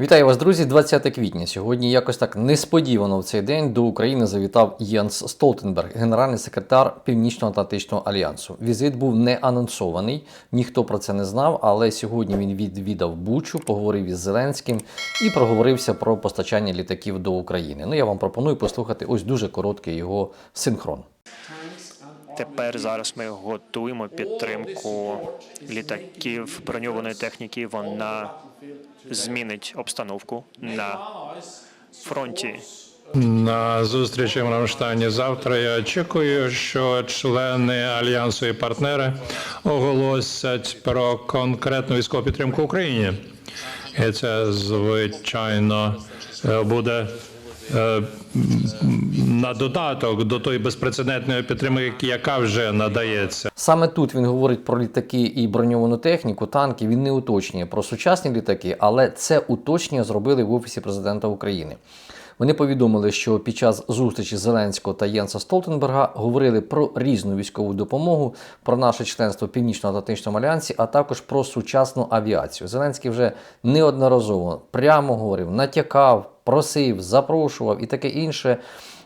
Вітаю вас, друзі! 20 квітня. Сьогодні якось так несподівано в цей день до України завітав Єнс Столтенберг, генеральний секретар Північно-Атлантичного альянсу. Візит був не анонсований, ніхто про це не знав. Але сьогодні він відвідав Бучу, поговорив із Зеленським і проговорився про постачання літаків до України. Ну я вам пропоную послухати ось дуже короткий його синхрон. Тепер зараз ми готуємо підтримку літаків броньованої техніки. Вона змінить обстановку на фронті. На зустрічі в Рамштані завтра я очікую, що члени альянсу і партнери оголосять про конкретну військову підтримку Україні. І це звичайно буде на додаток до тої безпрецедентної підтримки, яка вже надається. Саме тут він говорить про літаки і броньовану техніку, танки. Він не уточнює про сучасні літаки, але це уточнення зробили в офісі президента України. Вони повідомили, що під час зустрічі Зеленського та Єнса Столтенберга говорили про різну військову допомогу, про наше членство в Північно-Атлантичному альянсі, а також про сучасну авіацію. Зеленський вже неодноразово прямо говорив, натякав, просив, запрошував і таке інше.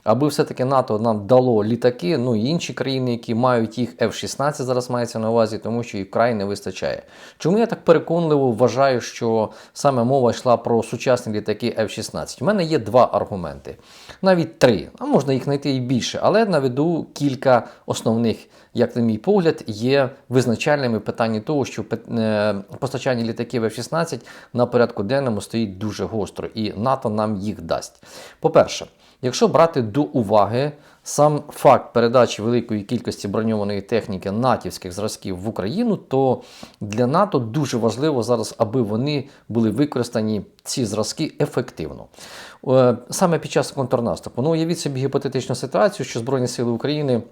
Аби все-таки НАТО нам дало літаки, ну і інші країни, які мають їх F-16 зараз мається на увазі, тому що їх вкрай не вистачає. Чому я так переконливо вважаю, що саме мова йшла про сучасні літаки F-16? У мене є два аргументи, навіть три, а можна їх знайти і більше, але наведу кілька основних, як на мій погляд, є визначальними питанні того, що е, постачання літаків F-16 на порядку денному стоїть дуже гостро, і НАТО нам їх дасть. По-перше, Якщо брати до уваги сам факт передачі великої кількості броньованої техніки натівських зразків в Україну, то для НАТО дуже важливо зараз, аби вони були використані ці зразки ефективно. Е, Саме під час контрнаступу. Ну, уявіть собі гіпотетичну ситуацію, що Збройні Сили України.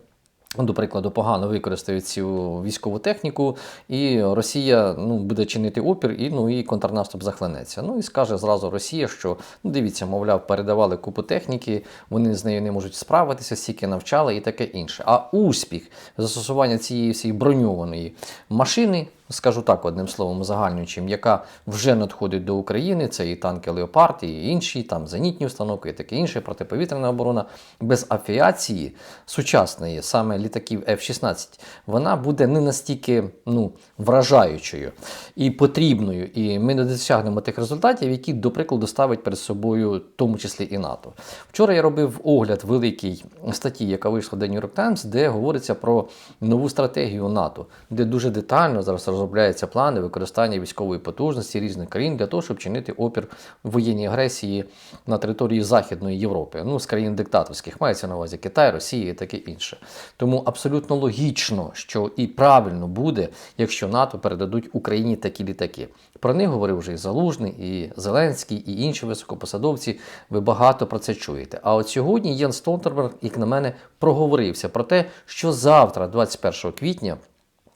До прикладу, погано використають цю військову техніку, і Росія ну, буде чинити опір, і ну і контрнаступ захлинеться. Ну і скаже зразу Росія, що ну дивіться, мовляв, передавали купу техніки, вони з нею не можуть справитися, стільки навчали і таке інше. А успіх застосування цієї всієї броньованої машини. Скажу так, одним словом, загальнюючим, яка вже надходить до України, це і танки Леопард, і інші, там зенітні установки, і таке інше, протиповітряна оборона. Без авіації сучасної, саме літаків F-16, вона буде не настільки ну, вражаючою і потрібною. І ми не досягнемо тих результатів, які, до прикладу, ставить перед собою, в тому числі і НАТО. Вчора я робив огляд великій статті, яка вийшла в The New York Times, де говориться про нову стратегію НАТО, де дуже детально зараз розробляються плани використання військової потужності різних країн для того, щоб чинити опір воєнній агресії на території Західної Європи, ну з країн диктаторських, мається на увазі Китай, Росія і таке інше. Тому абсолютно логічно, що і правильно буде, якщо НАТО передадуть Україні такі літаки. Про них говорив вже і Залужний, і Зеленський, і інші високопосадовці. Ви багато про це чуєте. А от сьогодні Єн Столтерберг, як на мене, проговорився про те, що завтра, 21 квітня.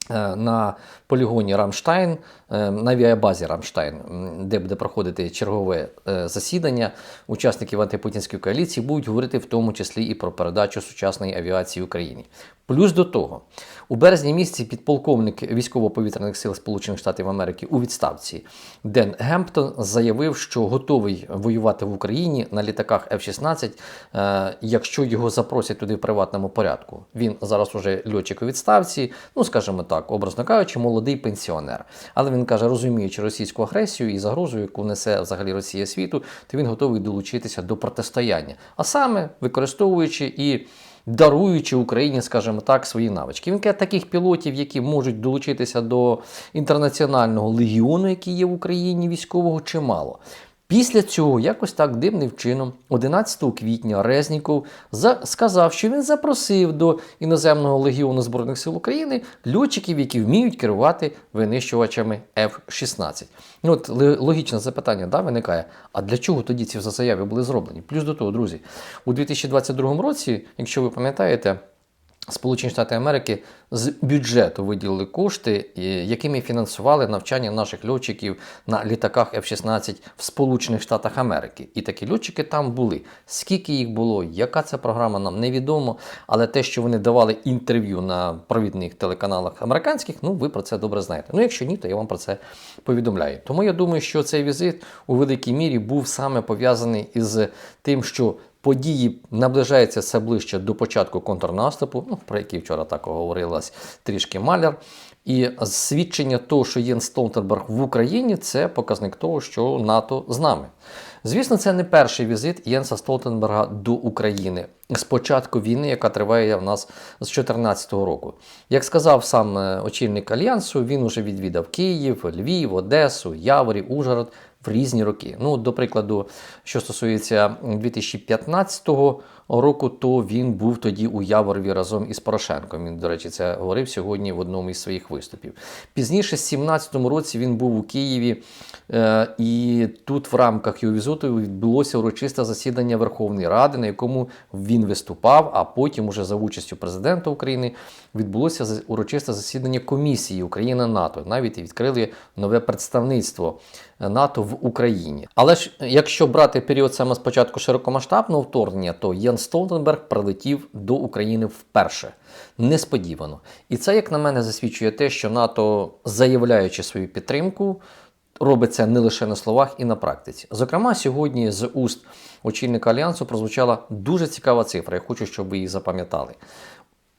Е, на полігоні Рамштайн, е, на авіабазі Рамштайн, де буде проходити чергове е, засідання, учасників антипутінської коаліції будуть говорити в тому числі і про передачу сучасної авіації Україні. Плюс до того, у березні місяці підполковник військово-повітряних сил Сполучених Штатів Америки у відставці Ден Гемптон заявив, що готовий воювати в Україні на літаках F-16, якщо його запросять туди в приватному порядку. Він зараз уже льотчик у відставці, ну скажімо так, образно кажучи, молодий пенсіонер. Але він каже, розуміючи російську агресію і загрозу, яку несе взагалі Росія світу, то він готовий долучитися до протистояння, а саме використовуючи і даруючи Україні, скажімо так, свої навички. Він каже, таких пілотів, які можуть долучитися до інтернаціонального легіону, який є в Україні, військового, чимало. Після цього, якось так дивним чином, 11 квітня Резніков сказав, що він запросив до іноземного легіону Збройних сил України льотчиків, які вміють керувати винищувачами F-16. Ну, от Логічне запитання да, виникає: а для чого тоді ці заяви були зроблені? Плюс до того, друзі, у 2022 році, якщо ви пам'ятаєте, Сполучені Штати Америки з бюджету виділили кошти, якими фінансували навчання наших льотчиків на літаках F-16 в Сполучених Штатах Америки. І такі льотчики там були. Скільки їх було, яка це програма, нам невідомо. Але те, що вони давали інтерв'ю на провідних телеканалах американських, ну ви про це добре знаєте. Ну, якщо ні, то я вам про це повідомляю. Тому я думаю, що цей візит у великій мірі був саме пов'язаний із тим, що події наближаються все ближче до початку контрнаступу, ну, про який вчора так говорилось трішки маляр. І свідчення того, що Єн Столтенберг в Україні, це показник того, що НАТО з нами. Звісно, це не перший візит Єнса Столтенберга до України з початку війни, яка триває в нас з 2014 року. Як сказав сам е, очільник альянсу, він уже відвідав Київ, Львів, Одесу, Яворів, Ужгород в різні роки. Ну, до прикладу, що стосується 2015 року, то він був тоді у Яворові разом із Порошенком. Він, до речі, це говорив сьогодні в одному із своїх виступів. Пізніше, в 2017 році, він був у Києві, е, і тут в рамках його візиту відбулося урочисте засідання Верховної Ради, на якому він виступав, а потім, уже за участю президента України, відбулося урочисте засідання комісії Україна-НАТО. Навіть і відкрили нове представництво НАТО в Україні. Але ж якщо брати період саме з початку широкомасштабного вторгнення, то Єн Столтенберг прилетів до України вперше. Несподівано. І це, як на мене, засвідчує те, що НАТО, заявляючи свою підтримку, робиться не лише на словах і на практиці. Зокрема, сьогодні з уст очільника альянсу прозвучала дуже цікава цифра. Я хочу, щоб ви її запам'ятали.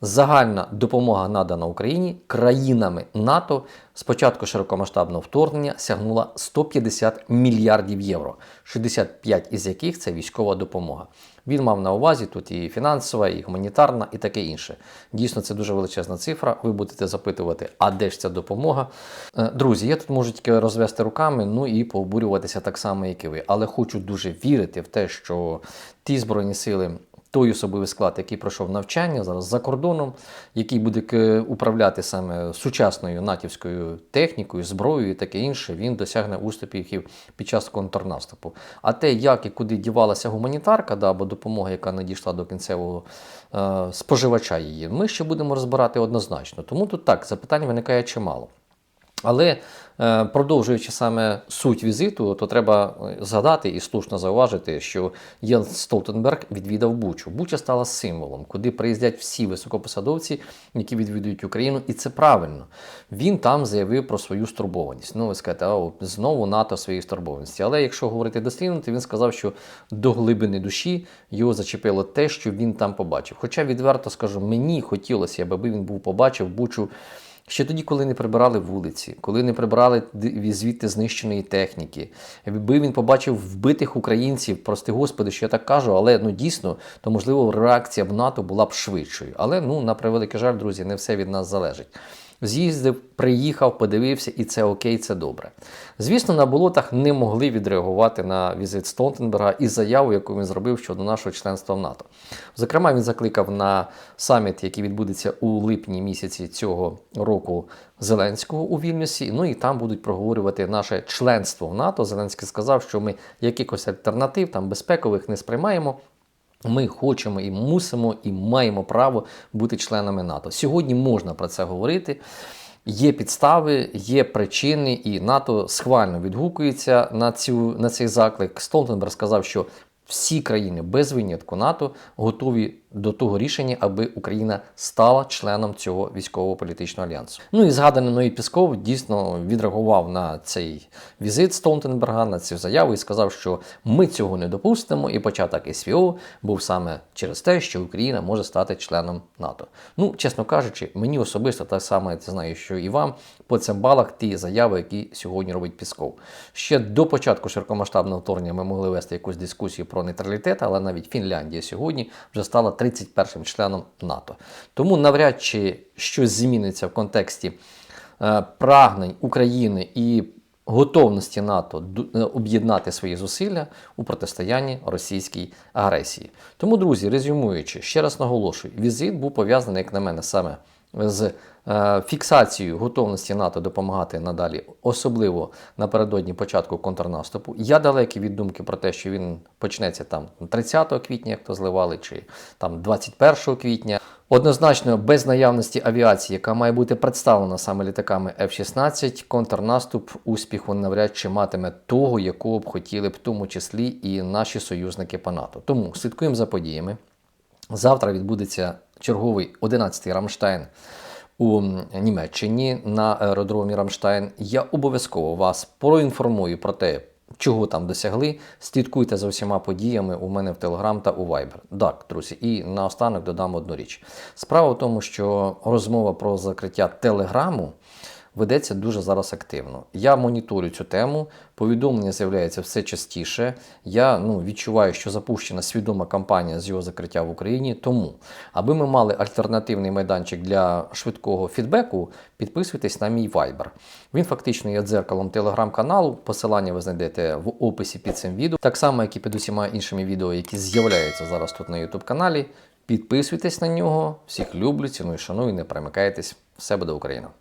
Загальна допомога надана Україні країнами НАТО з початку широкомасштабного вторгнення сягнула 150 мільярдів євро, 65 із яких це військова допомога. Він мав на увазі тут і фінансова, і гуманітарна, і таке інше. Дійсно, це дуже величезна цифра. Ви будете запитувати, а де ж ця допомога? Е, Друзі, я тут можу тільки розвести руками, ну і пообурюватися так само, як і ви. Але хочу дуже вірити в те, що ті збройні сили той особовий склад, який пройшов навчання зараз за кордоном, який буде управляти саме сучасною натівською технікою, зброєю і таке інше, він досягне успіхів під час контрнаступу. А те, як і куди дівалася гуманітарка, да, або допомога, яка надійшла до кінцевого е, споживача її, ми ще будемо розбирати однозначно. Тому тут так запитань виникає чимало. Але е, продовжуючи саме суть візиту, то треба е, згадати і слушно зауважити, що Єн Столтенберг відвідав Бучу. Буча стала символом, куди приїздять всі високопосадовці, які відвідують Україну, і це правильно. Він там заявив про свою стурбованість. Ну, ви скажете, а знову НАТО своєї стурбованості. Але якщо говорити дослівно, то він сказав, що до глибини душі його зачепило те, що він там побачив. Хоча відверто скажу, мені хотілося, аби він був побачив Бучу. Ще тоді, коли не прибирали вулиці, коли не прибирали звідти знищеної техніки, якби він побачив вбитих українців, прости господи, що я так кажу, але ну дійсно, то можливо реакція в НАТО була б швидшою. Але ну на превеликий жаль, друзі, не все від нас залежить. З'їздив, приїхав, подивився, і це окей, це добре. Звісно, на болотах не могли відреагувати на візит Столтенберга і заяву, яку він зробив щодо нашого членства в НАТО. Зокрема, він закликав на саміт, який відбудеться у липні місяці цього року Зеленського у Вільнюсі. Ну і там будуть проговорювати наше членство в НАТО. Зеленський сказав, що ми якихось альтернатив там безпекових не сприймаємо. Ми хочемо і мусимо, і маємо право бути членами НАТО. Сьогодні можна про це говорити. Є підстави, є причини, і НАТО схвально відгукується на, цю, на цей заклик. Столтенберг сказав, що всі країни без винятку НАТО готові до того рішення, аби Україна стала членом цього військово-політичного альянсу. Ну і згаданий Ной Пісков дійсно відреагував на цей візит Столтенберга, на цю заяву і сказав, що ми цього не допустимо, і початок СВО був саме через те, що Україна може стати членом НАТО. Ну, чесно кажучи, мені особисто так само я знаю, що і вам по цим балах ті заяви, які сьогодні робить Пісков. Ще до початку широкомасштабного вторгнення ми могли вести якусь дискусію про нейтралітет, але навіть Фінляндія сьогодні вже стала 31-м членом НАТО. Тому навряд чи щось зміниться в контексті е, прагнень України і готовності НАТО е, об'єднати свої зусилля у протистоянні російській агресії. Тому, друзі, резюмуючи, ще раз наголошую, візит був пов'язаний, як на мене, саме з е, фіксацію готовності НАТО допомагати надалі, особливо напередодні початку контрнаступу. Я далекий від думки про те, що він почнеться там 30 квітня, як то зливали, чи там 21 квітня. Однозначно, без наявності авіації, яка має бути представлена саме літаками F-16, контрнаступ успіху навряд чи матиме того, якого б хотіли б в тому числі і наші союзники по НАТО. Тому слідкуємо за подіями. Завтра відбудеться черговий 11-й Рамштайн у Німеччині на аеродромі Рамштайн. Я обов'язково вас проінформую про те, чого там досягли. Слідкуйте за всіма подіями у мене в Телеграм та у Viber. Так, друзі, і наостанок додам одну річ. Справа в тому, що розмова про закриття Телеграму ведеться дуже зараз активно. Я моніторю цю тему, повідомлення з'являється все частіше. Я ну, відчуваю, що запущена свідома кампанія з його закриття в Україні. Тому, аби ми мали альтернативний майданчик для швидкого фідбеку, підписуйтесь на мій Viber. Він фактично є дзеркалом телеграм-каналу. Посилання ви знайдете в описі під цим відео, так само, як і під усіма іншими відео, які з'являються зараз тут на YouTube каналі. Підписуйтесь на нього. Всіх люблю, ціную, шаную, не перемикайтесь. Все буде Україна!